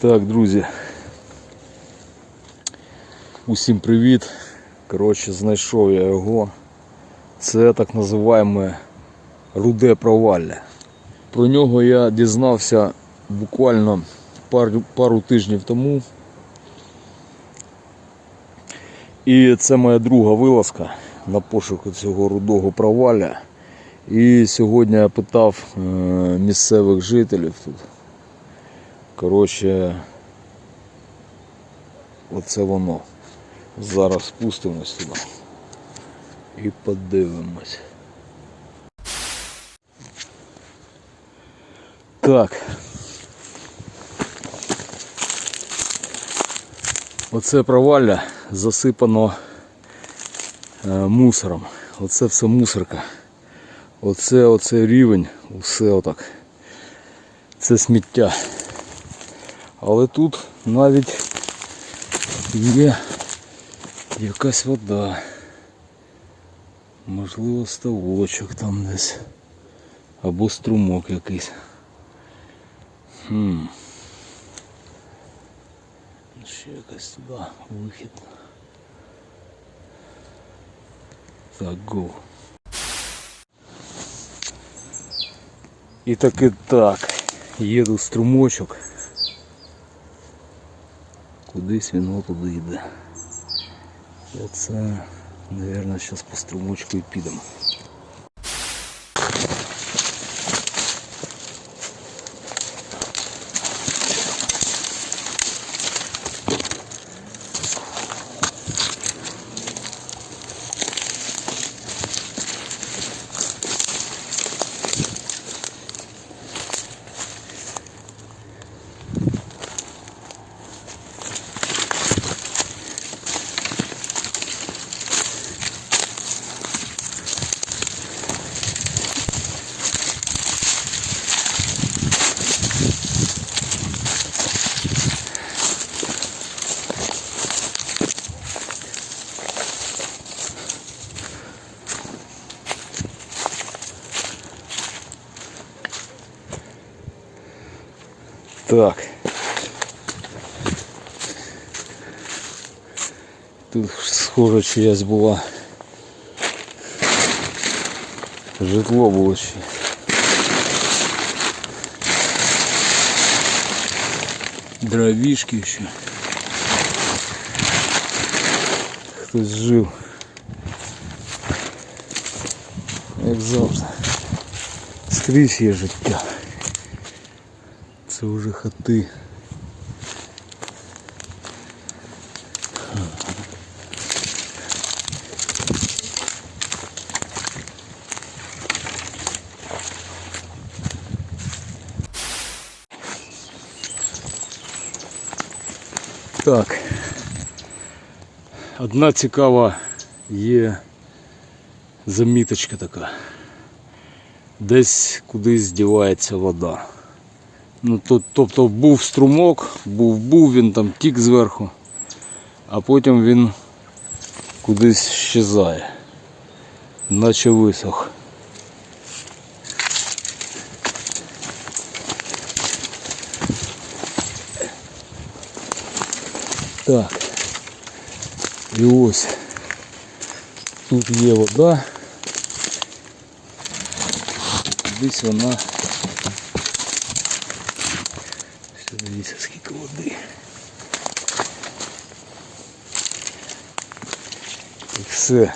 Так, друзі. Усім привіт. Коротше, знайшов я його. Це так називаємо руде провалля. Про нього я дізнався буквально пару, пару тижнів тому. І це моя друга вилазка на пошуку цього рудого провалля. І сьогодні я питав е, місцевих жителів тут. Коротше, оце воно. Зараз спустимось туди і подивимось. Так. Оце провалля засипано е, мусором. Оце все мусорка. Оце оце рівень, усе отак. Це сміття. Але тут навіть є якась вода. Можливо ставочок там десь. Або струмок якийсь. Хм. Ще якась туди вихід. Так, го. І таки так. Є струмочок. Кудись він туди йде. І це, мабуть, зараз по струмочку і підемо. Так. Тут схоже чиясь була. Житло було ще. Дровішки ще. Хтось жив. Як завжди. Скрізь є життя. Це вже хати. Так. Одна цікава є заміточка така. Десь кудись дівається вода. Ну, то, тобто був струмок, був був, він там тік зверху, а потім він кудись щезає, наче висох. Так. І ось тут є вода. Кудись вона І все.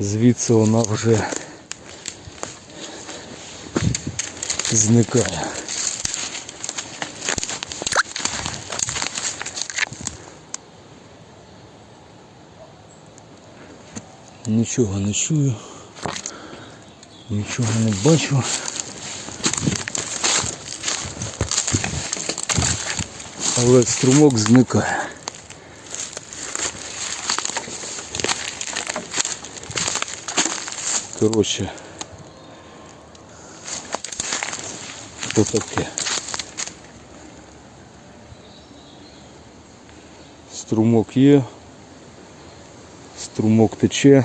Звідси вона вже зникає. Нічого не чую, нічого не бачу. але струмок зникає. Коротше, таке. Струмок є, струмок тече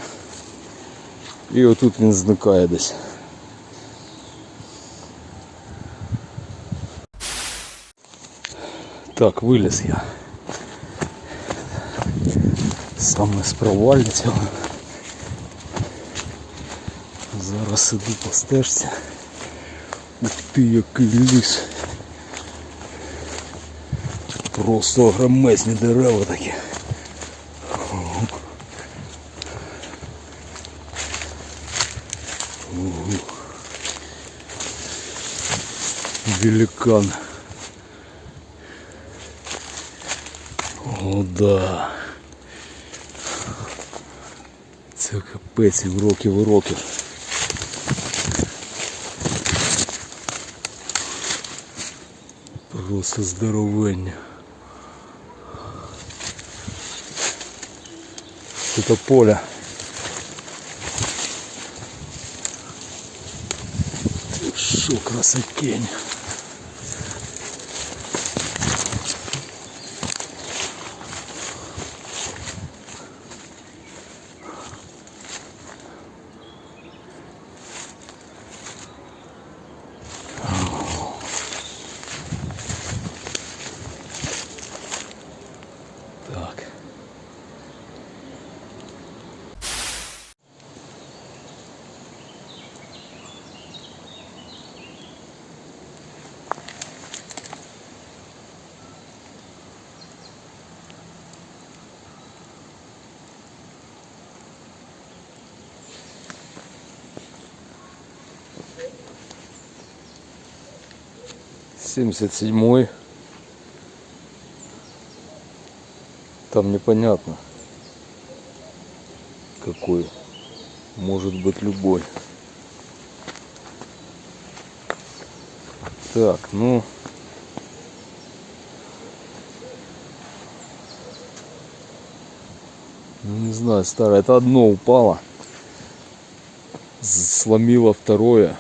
і отут він зникає десь. Так, виліз я. Саме з провальця. Зараз іду по. Ух ти, який ліс. Просто громезні дерева такі. Великан. О, да. Це капець років і років. Просто здоровення. Тут поле. Що красотень. 77 там непонятно какой. Может быть любой. Так ну. Не знаю старое это одно упало. Сломило второе.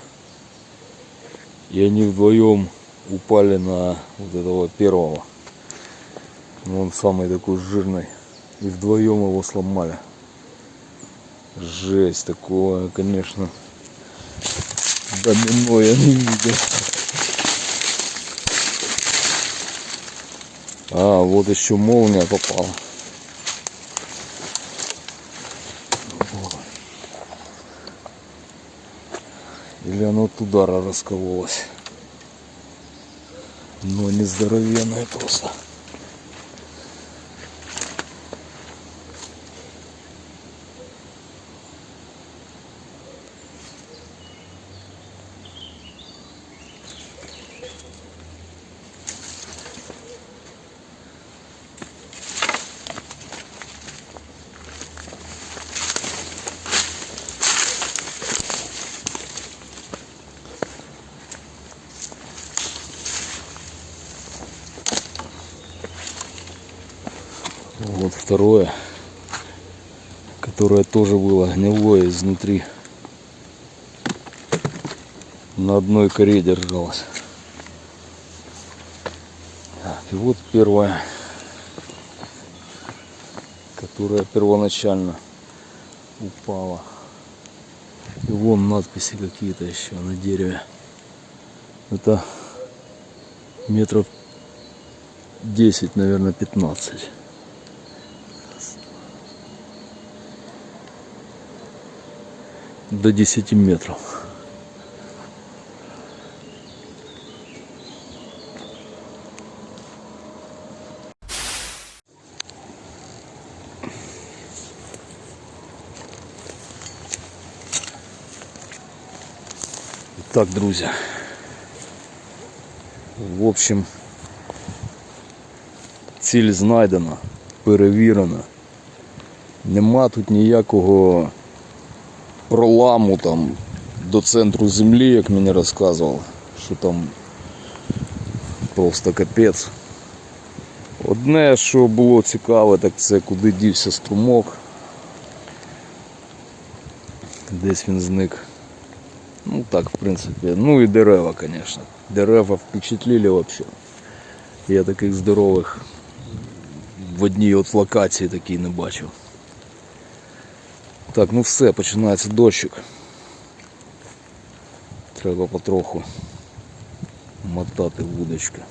И они вдвоем упали на вот этого первого. Ну, он самый такой жирный. И вдвоем его сломали. Жесть такое, конечно. Домино я не видел. А, вот еще молния попала. Или оно от удара раскололось. Но не здоровенная просто. Второе, которое тоже было гнилое изнутри. На одной коре держалось. Так, и вот первое, которое первоначально упало. И вон надписи какие-то еще на дереве. Это метров 10, наверное, 15. До 10 метров. Так, друзі. В общем, ціль знайдена, перевірена. Нема тут ніякого проламу там до центру землі, як мені розказував, що там просто капець. Одне, що було цікаве, так це куди дівся струмок. Десь він зник. Ну так, в принципі. Ну і дерева, звісно. Дерева впечатлили взагалі. Я таких здорових в одній от локації такій не бачив. Так, ну все, починається дощик. Треба потроху мотати вудочки.